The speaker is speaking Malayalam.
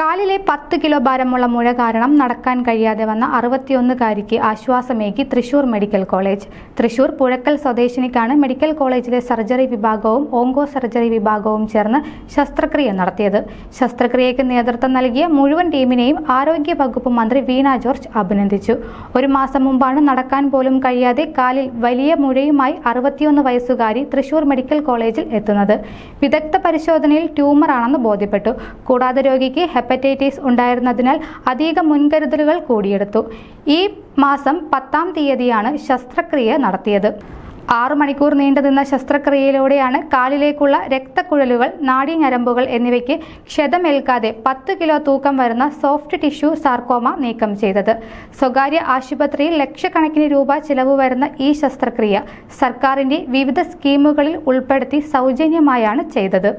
കാലിലെ പത്ത് കിലോ ഭാരമുള്ള മുഴ കാരണം നടക്കാൻ കഴിയാതെ വന്ന അറുപത്തിയൊന്നുകാരിക്ക് ആശ്വാസമേകി തൃശൂർ മെഡിക്കൽ കോളേജ്. തൃശൂർ പുഴക്കൽ സ്വദേശിനിക്കാണ് മെഡിക്കൽ കോളേജിലെ സർജറി വിഭാഗവും ഓങ്കോ സർജറി വിഭാഗവും ചേർന്ന് ശസ്ത്രക്രിയ നടത്തിയത്. ശസ്ത്രക്രിയയ്ക്ക് നേതൃത്വം നൽകിയ മുഴുവൻ ടീമിനെയും ആരോഗ്യ വകുപ്പ് മന്ത്രി വീണ ജോർജ് അഭിനന്ദിച്ചു. ഒരു മാസം മുമ്പാണ് നടക്കാൻ പോലും കഴിയാതെ കാലിൽ വലിയ മുഴയുമായി അറുപത്തിയൊന്ന് വയസ്സുകാരി തൃശൂർ മെഡിക്കൽ കോളേജിൽ എത്തുന്നത്. വിദഗ്ധ പരിശോധനയിൽ ട്യൂമറാണെന്ന് ബോധ്യപ്പെട്ടു. കൂടാതെ രോഗിക്ക് ഹെപ്പറ്റൈറ്റിസ് ഉണ്ടായിരുന്നതിനാൽ അധിക മുൻകരുതലുകൾ കൂടിയെടുത്തു. ഈ മാസം പത്താം തീയതിയാണ് ശസ്ത്രക്രിയ നടത്തിയത്. ആറു മണിക്കൂർ നീണ്ടുനിന്ന ശസ്ത്രക്രിയയിലൂടെയാണ് കാലിലേക്കുള്ള രക്തക്കുഴലുകൾ നാഡീഞരമ്പുകൾ എന്നിവയ്ക്ക് ക്ഷതമേൽക്കാതെ പത്ത് കിലോ തൂക്കം വരുന്ന സോഫ്റ്റ് ടിഷ്യൂ സാർക്കോമ നീക്കം ചെയ്തത്. സ്വകാര്യ ആശുപത്രിയിൽ ലക്ഷക്കണക്കിന് രൂപ ചിലവ് വരുന്ന ഈ ശസ്ത്രക്രിയ സർക്കാരിന്റെ വിവിധ സ്കീമുകളിൽ ഉൾപ്പെടുത്തി സൗജന്യമായാണ് ചെയ്തത്.